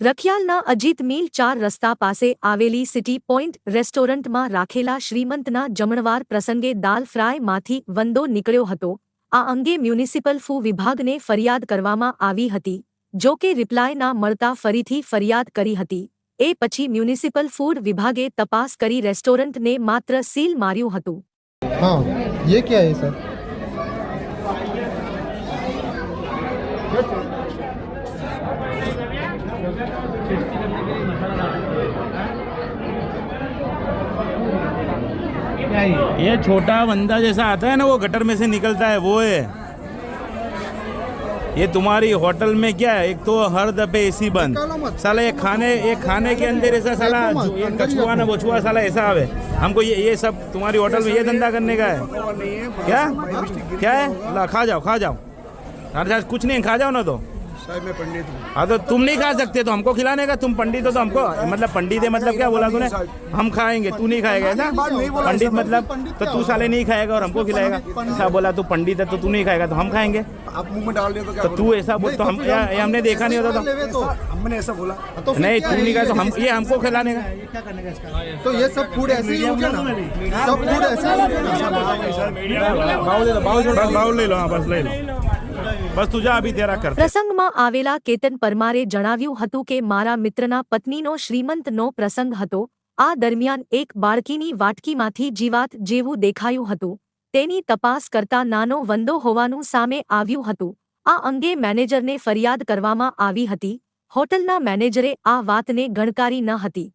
રખિયાલના અજીત મિલ ચાર રસ્તા પાસે આવેલી સિટી પોઇન્ટ રેસ્ટોરન્ટમાં રાખેલા શ્રીમંતના જમણવાર પ્રસંગે દાલ ફ્રાયમાંથી વંદો નીકળ્યો હતો. આ અંગે મ્યુનિસિપલ ફૂ વિભાગને ફરિયાદ કરવામાં આવી હતી, જો કે રિપ્લાય ના મળતા ફરીથી ફરિયાદ કરી હતી. એ પછી મ્યુનિસિપલ ફૂડ વિભાગે તપાસ કરી રેસ્ટોરન્ટને માત્ર સીલ માર્યું હતું हाँ ये क्या है सर ये छोटा बंदा जैसा आता है ना वो गटर में से निकलता है वो है ये तुम्हारी होटल में क्या है एक तो हर दफे एसी बंद निकालो मत। साला ये खाने ये खाने के अंदर ऐसा साला देखो मत, जो ये अंदर ही कछुआ ना रखो। बछुआ साला ऐसा आवे हमको ये ये सब तुम्हारी होटल में ये धंधा करने का है क्या क्या है ला खा जाओ खा जाओ अरे साहब, कुछ नहीं खा जाओ ना तो साहब मैं पंडित हूँ। हाँ तो तुम नहीं खा सकते तो हमको खिलाने का तुम पंडित हो तो हमको मतलब पंडित है मतलब क्या बोला तूने? हम खाएँगे तू नहीं खाएगा है ना? पंडित मतलब तो तू साले नहीं खाएगा और हमको खिलाएगा। ऐसा बोला तू पंडित है तो तू नहीं खाएगा तो हम खाएँगे। आप मुँह में डाल तो तो तू ऐसा बोल तो हम हमने देखा नहीं होता लेवे तो हमने ऐसा बोला। तो नहीं तू नहीं खाया तो हम ये हमको खिलाने का। तो ये सब फ़ूड ऐसे ही हो गया ना? सब फ़ूड ऐसे ही हो गया ना? भाव ले लो भाव ले लो हाँ बस ले लो। બસ તુજા અભી તેરા કર પ્રસંગમાં આવેલા કેતન પરમારે જણાવ્યું હતું કે મારા મિત્રના પત્નીનો શ્રીમંતનો પ્રસંગ હતો. આ દરમિયાન એક બાળકીની વાટકીમાંથી જીવાત જેવું દેખાયું હતું. તેની તપાસ કરતા નાનો વંદો હોવાનું સામે આવ્યું હતું. આ અંગે મેનેજરને ફરિયાદ કરવામાં આવી હતી. હોટલના મેનેજરે આ વાતને ગણકારી ન હતી.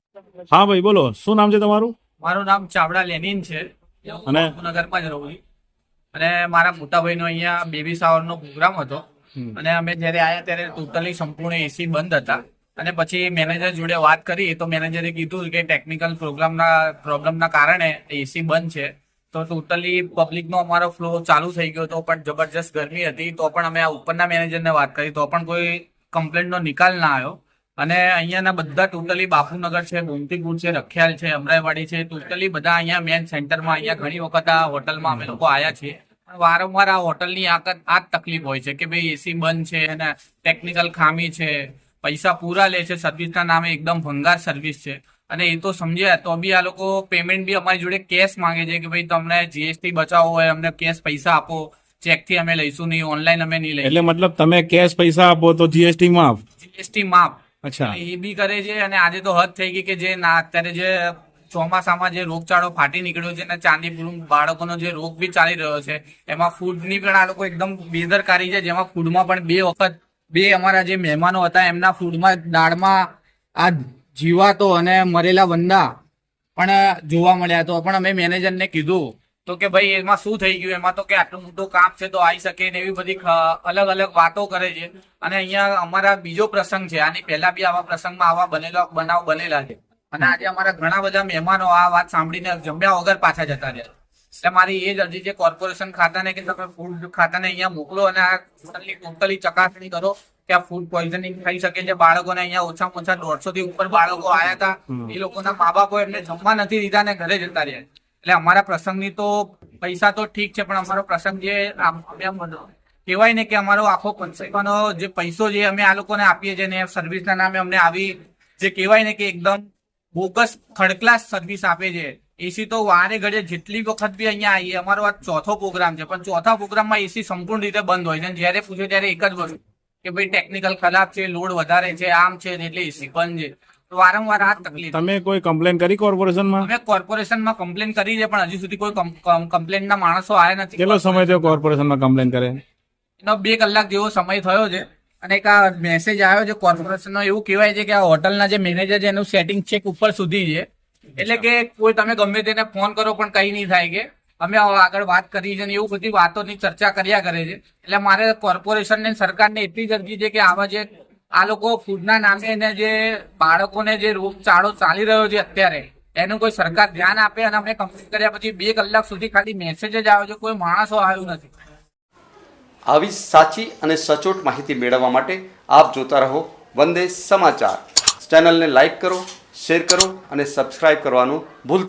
હા ભાઈ બોલો શું નામ છે તમારું? મારું નામ ચાવડા લેનિન છે. અને? નગરમાં જ રહું છું. અને મારા મોટા ભાઈનો અહીંયા બેબી શાવરનો પ્રોગ્રામ હતો. અને અમે જ્યારે આયા ત્યારે ટોટલી સંપૂર્ણ એસી બંધ હતા. અને પછી મેનેજર જોડે વાત કરી તો મેનેજરે કીધું કે ટેકનિકલ પ્રોગ્રામના પ્રોબ્લેમના કારણે એસી બંધ છે. તો ટોટલી પબ્લિકનો અમારો ફ્લો ચાલુ થઈ ગયો હતો પણ જબરજસ્ત ગરમી હતી. તો પણ અમે આ ઉપરના મેનેજરને વાત કરી. તો પણ કોઈ કમ્પ્લેન્ટનો નિકાલ ના આવ્યો. અને અહીંયાના બધા ટોટલી બાપુનગર છે ગોમતીપુર છે રખિયાલ છે અમરાઈવાડી છે ટોટલી બધા અહીંયા મેન સેન્ટરમાં અહીંયા ઘણી વખત આ હોટલમાં અમે લોકો આવ્યા છીએ. વારંવાર આ હોટલની આ આ જ તકલીફ હોય છે કે ભાઈ એસી બંધ છે અને ટેકનિકલ ખામી છે પૈસા પૂરા લે છે સર્વિસના નામે એકદમ ભંગાર સર્વિસ છે. અને એ તો સમજ્યા તો બી આ લોકો પેમેન્ટ બી અમારી જોડે કેશ માંગે છે કે ભાઈ તમને જીએસટી બચાવવો હોય અમને કેશ પૈસા આપો ચેકથી અમે લઈશું નહીં ઓનલાઈન અમે નહીં એટલે મતલબ તમે કેશ પૈસા આપો તો જીએસટી માફ જીએસટી માફ અચ્છા. એ બી કરે છે અને આજે તો હદ થઈ ગઈ કે જે ના, અત્યારે જે ચોમાસામાં જે રોગચાળો ફાટી નીકળ્યો છે અને ચાંદીપુર બાળકોનો જે રોગ બી ચાલી રહ્યો છે, એમાં ફૂડની પણ આ લોકો એકદમ બેદરકારી છે, જેમાં ફૂડમાં પણ બે વખત, બે અમારા જે મહેમાનો હતા, એમના ફૂડમાં દાળમાં આ જીવાતો અને મરેલા વંદા પણ જોવા મળ્યા તો. પણ અમે મેનેજરને કીધું તો કે ભાઈ એમાં શું થઈ ગયું? એમાં તો કે આટલું મોટું કામ છે તો આવી શકે ને એવી બધી અલગ અલગ વાતો કરે છે. અને અહીંયા અમારા બીજો પ્રસંગ છે આની પહેલા બી આવા પ્રસંગમાં આવા બનેલા બનાવ બનેલા છે. અને આજે અમારા ઘણા બધા મહેમાનો આ વાત સાંભળીને જમ્યા વગર પાછા જતા રહ્યા એટલે મારી એ જ અરજી છે કોર્પોરેશન ખાતાને કે તમે ફૂડ ખાતાને અહીંયા મોકલો અને આ હોટલની ટોટલી ચકાસણી કરો કે આ ફૂડ પોઈઝનિંગ થઈ શકે છે. બાળકોને અહીંયા ઓછામાં ઓછા દોઢસો થી ઉપર બાળકો આવ્યા હતા. એ લોકોના મા બાપો એમને જમવા નથી દીધા ને ઘરે જતા રહ્યા એટલે અમારા પ્રસંગની તો પૈસા તો ઠીક છે, પણ અમારો પ્રસંગ જે કહેવાય ને કે અમારો આખો કોન્સેપ્ટનો જે પૈસો જે અમે આ લોકોને આપીએ છીએ ને સર્વિસના નામે અમને આવી જે કહેવાય ને કે એકદમ બોગસ થર્ડ ક્લાસ સર્વિસ આપે છે. એસી તો વારે ઘડે જેટલી વખત બી અહીંયા આવીએ, અમારો આ ચોથો પ્રોગ્રામ છે, પણ ચોથા પ્રોગ્રામમાં એસી સંપૂર્ણ રીતે બંધ હોય છે જ્યારે પૂછે ત્યારે એક જ વસ્તુ કે ભાઈ ટેકનિકલ ખરાબ છે લોડ વધારે છે, આમ છે એટલે એસી બંધ છે. વારંવાર આ તકલીફ. તમે કોઈ કમ્પ્લેન કરી કોર્પોરેશનમાં અમે કોર્પોરેશનમાં કમ્પ્લેન કરી છે પણ હજુ સુધી કોઈ કમ્પ્લેનના માણસો આવ્યા નથી. કેટલો સમય થયો કોર્પોરેશનમાં કમ્પ્લેન કરે? એનો બે કલાક જેવો સમય થયો છે અને એક આ મેસેજ આવ્યો છે કોર્પોરેશનનો એવું કહેવાય છે કે આ હોટલના જે મેનેજર છે એનું સેટિંગ ચેક ઉપર સુધી છે. એટલે કે કોઈ તમે ગમે તેને ફોન કરો પણ કઈ નહીં થાય કે. અમે આગળ વાત કરી છે ને એવું બધી વાતોની ચર્ચા કર્યા કરે છે. એટલે મારે કોર્પોરેશન ને સરકારને એટલી જ અરજી છે કે આવા જે આ લોકો ફૂડના નામે ને જે બાળકોને જે રોગચાળો ચાલી રહ્યો છે અત્યારે, એનું કોઈ સરકાર ધ્યાન આપે અને અમે કમ્પ્લીટ કર્યા પછી બે કલાક સુધી ખાલી મેસેજ જ આવ્યો છે, કોઈ માણસો આવ્યું નથી. આવી સાચી અને સચોટ માહિતી મેળવવા માટે આપ જોતા રહો વંદે સમાચાર. ચેનલને લાઈક કરો, શેર કરો અને સબસ્ક્રાઇબ કરવાનું ભૂલતા